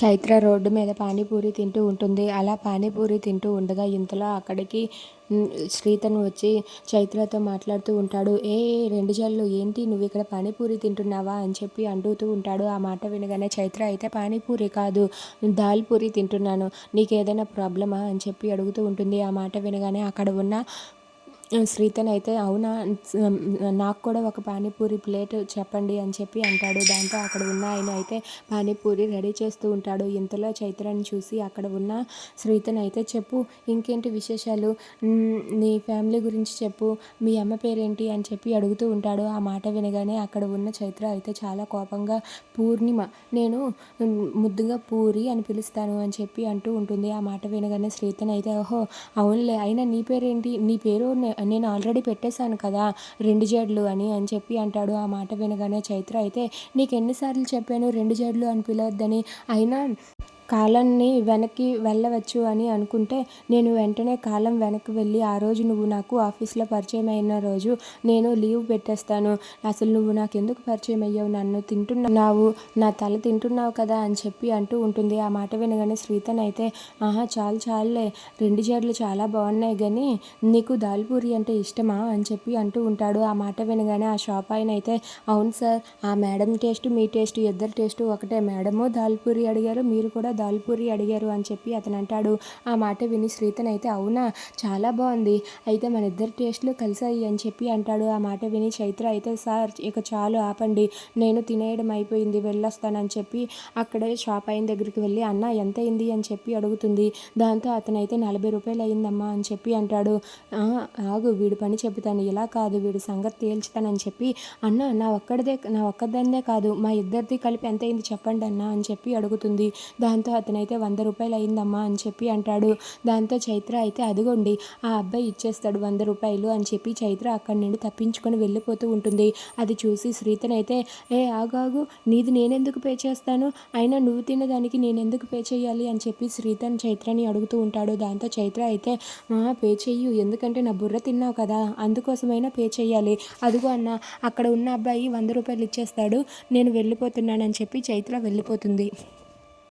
Chaitra road మీద పానీపూరి తింటూ ఉంటుంది. అలా పానీపూరి తింటూ ఉండగా ఇంతలో అక్కడికి శ్రీతన్ శ్రీతను వచ్చి చైత్రతో మాట్లాడుతూ ఉంటాడు. ఏ ఏ, రెండు జల్లు ఏంటి? నువ్వు ఇక్కడ పానీపూరి తింటున్నావా? అని చెప్పి అంటూతూ ఉంటాడు. ఆ మాట వినగానే చైత్ర అయితే పానీపూరి కాదు దాల్ పూరి తింటున్నాను. నీకు ఏదైనా ప్రాబ్లమా? అని చెప్పి అడుగుతూ ఉంటుంది. ఆ మాట వినగానే అక్కడ ఉన్న శ్రీతన్ అయితే అవునా నాకు కూడా ఒక పానీపూరి ప్లేట్ చెప్పండి అని చెప్పి అంటాడు. దాంతో అక్కడ ఉన్న ఆయన అయితే పానీపూరి రెడీ చేస్తూ ఉంటాడు. ఇంతలో చైత్రని చూసి అక్కడ ఉన్న శ్రీతన్ అయితే చెప్పు ఇంకేంటి విశేషాలు? నీ ఫ్యామిలీ గురించి చెప్పు. మీ అమ్మ పేరేంటి? అని చెప్పి అడుగుతూ ఉంటాడు. ఆ మాట వినగానే అక్కడ ఉన్న చైత్ర అయితే చాలా కోపంగా పూర్ణిమ నేను ముద్దుగా పూరి అని పిలుస్తాను అని చెప్పి అంటూ ఉంటుంది. ఆ మాట వినగానే శ్రీతన్ అయితే ఓహో అవునులే అయినా నీ పేరేంటి? నీ పేరు నేను ఆల్రెడీ పెట్టేశాను కదా రెండు జడ్లు అని అని చెప్పి అంటాడు ఆ మాట వినగానే చైత్ర. అయితే నీకు ఎన్నిసార్లు చెప్పాను రెండు జడ్లు అని పిలవద్దని? అయినా కాలాన్ని వెనక్కి వెళ్ళవచ్చు అని అనుకుంటే నేను వెంటనే కాలం వెనక్కి వెళ్ళి ఆ రోజు నువ్వు నాకు ఆఫీస్లో పరిచయం అయిన రోజు నేను లీవ్ పెట్టేస్తాను. అసలు నువ్వు నాకు ఎందుకు పరిచయం అయ్యావు? నన్ను తింటున్నావు నా తల తింటున్నావు కదా అని చెప్పి అంటూ ఉంటుంది. ఆ మాట వినగానే శ్రీతన్ అయితే ఆహా చాలు చాలులే. రెండు జడ్లు చాలా బాగున్నాయి కానీ నీకు దాల్పూరి అంటే ఇష్టమా? అని చెప్పి అంటూ ఉంటాడు. ఆ మాట వినగానే ఆ షాప్ ఆయన అయితే అవును సార్ ఆ మేడం టేస్ట్ మీ టేస్ట్ ఇద్దరు టేస్ట్ ఒకటే. మేడము దాల్పూరి అడిగారు మీరు కూడా దాల్పూరి అడిగారు అని చెప్పి అతను అంటాడు ఆ మాట విని శ్రీతన్ అయితే అవునా? చాలా బాగుంది. అయితే మన ఇద్దరు టేస్ట్లు కలిసాయి అని చెప్పి అంటాడు. ఆ మాట విని చైత్ర అయితే సార్ ఇక చాలు ఆపండి. నేను తినేయడం అయిపోయింది వెళ్ళొస్తానని చెప్పి అక్కడే షాప్ అయిన దగ్గరికి వెళ్ళి అన్న ఎంత అయింది అని చెప్పి అడుగుతుంది. దాంతో అతనైతే నలభై రూపాయలు అయిందమ్మా అని చెప్పి అంటాడు. ఆగు వీడి పని చెబుతాను. ఇలా కాదు వీడి సంగతి తేల్చుతానని చెప్పి అన్న నా ఒక్కడిదే నా ఒక్కదాన్నే కాదు. మా ఇద్దరిది కలిపి ఎంత అయింది చెప్పండి అన్న అని చెప్పి అడుగుతుంది. దాంతో అతనైతే వంద రూపాయలు అయిందమ్మా అని చెప్పి అంటాడు. దాంతో చైత్ర అయితే అదిగోండి ఆ అబ్బాయి ఇచ్చేస్తాడు వంద రూపాయలు అని చెప్పి చైత్ర అక్కడి నుండి తప్పించుకొని వెళ్ళిపోతూ ఉంటుంది. అది చూసి శ్రీతన్ అయితే ఏ ఆగాగు నీది నేనెందుకు పే చేస్తాను? అయినా నువ్వు తిన్నదానికి నేను ఎందుకు పే చేయాలి? అని చెప్పి శ్రీతన్ చైత్రని అడుగుతూ ఉంటాడు. దాంతో చైత్ర అయితే పే చెయ్యు ఎందుకంటే నా బుర్ర తిన్నావు కదా అందుకోసమైనా పే చేయాలి అదిగో అన్న అక్కడ ఉన్న అబ్బాయి వంద రూపాయలు ఇచ్చేస్తాడు నేను వెళ్ళిపోతున్నానని చెప్పి చైత్ర వెళ్ళిపోతుంది.